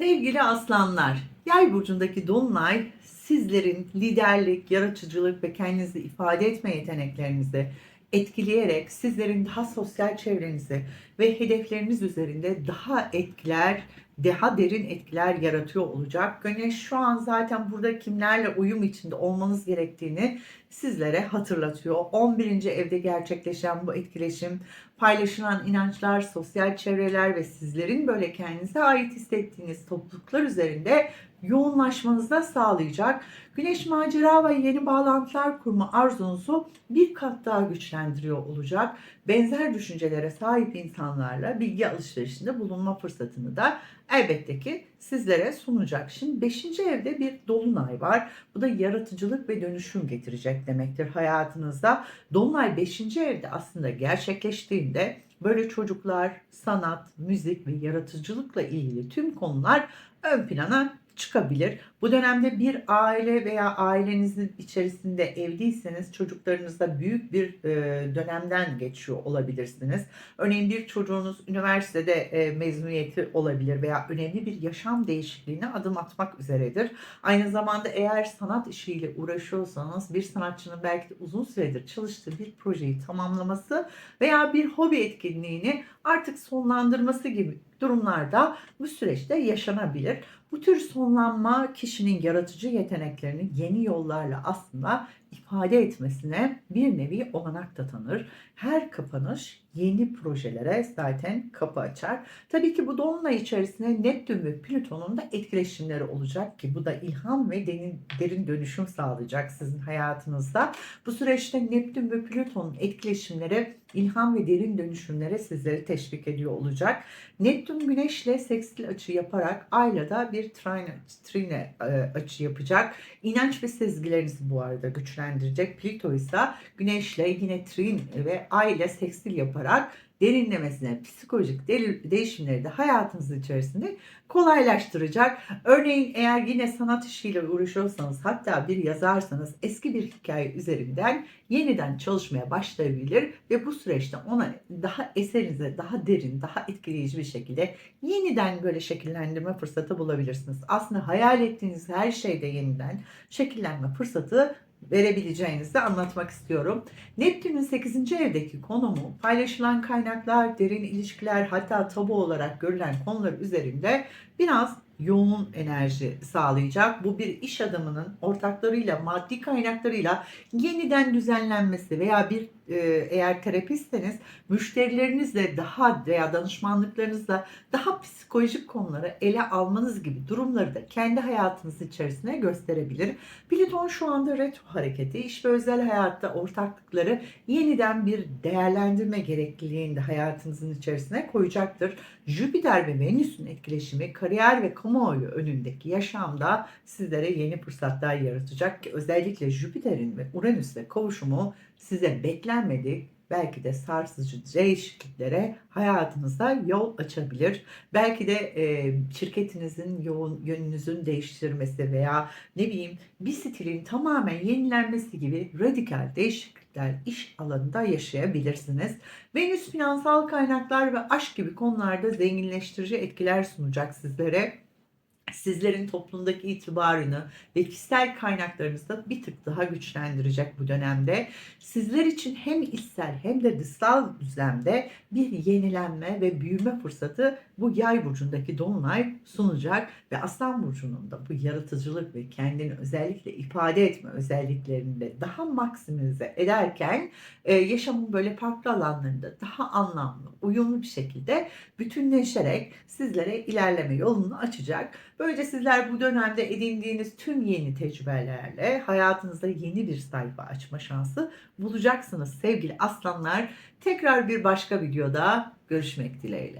Sevgili aslanlar, yay burcundaki dolunay sizlerin liderlik, yaratıcılık ve kendinizi ifade etme yeteneklerinizi etkileyerek sizlerin daha sosyal çevrenizi ve hedefleriniz üzerinde daha etkiler, daha derin etkiler yaratıyor olacak. Güneş şu an zaten burada kimlerle uyum içinde olmanız gerektiğini sizlere hatırlatıyor. 11. evde gerçekleşen bu etkileşim paylaşılan inançlar, sosyal çevreler ve sizlerin böyle kendinize ait hissettiğiniz topluluklar üzerinde yoğunlaşmanızı da sağlayacak. Güneş macera ve yeni bağlantılar kurma arzunuzu bir kat daha güçlendiriyor olacak. Benzer düşüncelere sahip insanlarla bilgi alışverişinde bulunma fırsatını da elbette ki sizlere sunacak. Şimdi 5. evde bir dolunay var. Bu da yaratıcılık ve dönüşüm getirecek demektir hayatınızda. Dolunay 5. evde aslında gerçekleştiğinde böyle çocuklar, sanat, müzik ve yaratıcılıkla ilgili tüm konular ön plana çıkabilir. Bu dönemde bir aile veya ailenizin içerisinde evliyseniz çocuklarınızda büyük bir e, dönemden geçiyor olabilirsiniz. Örneğin bir çocuğunuz üniversitede e, mezuniyeti olabilir veya önemli bir yaşam değişikliğine adım atmak üzeredir. Aynı zamanda eğer sanat işiyle uğraşıyorsanız bir sanatçının belki de uzun süredir çalıştığı bir projeyi tamamlaması veya bir hobi etkinliğini artık sonlandırması gibi durumlarda bu süreçte yaşanabilir. Bu tür sonlanma kişinin yaratıcı yeteneklerini yeni yollarla aslında ifade etmesine bir nevi olanak da tanır. Her kapanış yeni projelere zaten kapı açar. Tabii ki bu dolunay içerisinde Neptün ve Plüton'un da etkileşimleri olacak ki bu da ilham ve derin, derin dönüşüm sağlayacak sizin hayatınızda. Bu süreçte Neptün ve Plüton'un etkileşimleri ilham ve derin dönüşümlere sizleri teşvik ediyor olacak. Neptün Güneş'le sekstil açı yaparak Ay'la da bir trine, trine e, açı yapacak. İnanç ve sezgilerinizi bu arada güçlendirecek. Plüto ise Güneş'le yine trin ve Ay ile sekstil yaparak derinlemesine psikolojik de- değişimleri de hayatınız içerisinde kolaylaştıracak. Örneğin eğer yine sanat işiyle uğraşıyorsanız hatta bir yazarsanız eski bir hikaye üzerinden yeniden çalışmaya başlayabilir ve bu süreçte ona daha eserinize daha derin, daha etkileyici bir şekilde yeniden böyle şekillendirme fırsatı bulabilirsiniz. Aslında hayal ettiğiniz her şeyde yeniden şekillenme fırsatı verebileceğinizi anlatmak istiyorum. Neptün'ün 8. evdeki konumu paylaşılan kaynaklar, derin ilişkiler hatta tabu olarak görülen konular üzerinde biraz yoğun enerji sağlayacak. Bu bir iş adamının ortaklarıyla, maddi kaynaklarıyla yeniden düzenlenmesi veya bir eğer terapistseniz müşterilerinizle daha veya danışmanlıklarınızla daha psikolojik konuları ele almanız gibi durumları da kendi hayatınız içerisine gösterebilir. Plüton şu anda retro hareketi, iş ve özel hayatta ortaklıkları yeniden bir değerlendirme gerekliliğini de hayatınızın içerisine koyacaktır. Jüpiter ve Venüs'ün etkileşimi kariyer ve kamuoyu önündeki yaşamda sizlere yeni fırsatlar yaratacak ki özellikle Jüpiter'in ve Uranüs'le kavuşumu size beklenmedik belki de sarsıcı değişikliklere hayatınızda yol açabilir. Belki de e, şirketinizin yoğun yönünüzün değiştirmesi veya ne bileyim bir stilin tamamen yenilenmesi gibi radikal değişiklikler iş alanında yaşayabilirsiniz. Venüs finansal kaynaklar ve aşk gibi konularda zenginleştirici etkiler sunacak sizlere sizlerin toplumdaki itibarını ve kişisel kaynaklarınızı da bir tık daha güçlendirecek bu dönemde. Sizler için hem içsel hem de dışsal düzlemde bir yenilenme ve büyüme fırsatı bu yay burcundaki dolunay sunacak ve aslan burcunun da bu yaratıcılık ve kendini özellikle ifade etme özelliklerini de daha maksimize ederken e, yaşamın böyle farklı alanlarında daha anlamlı, uyumlu bir şekilde bütünleşerek sizlere ilerleme yolunu açacak. Böylece sizler bu dönemde edindiğiniz tüm yeni tecrübelerle hayatınızda yeni bir sayfa açma şansı bulacaksınız sevgili aslanlar. Tekrar bir başka videoda görüşmek dileğiyle.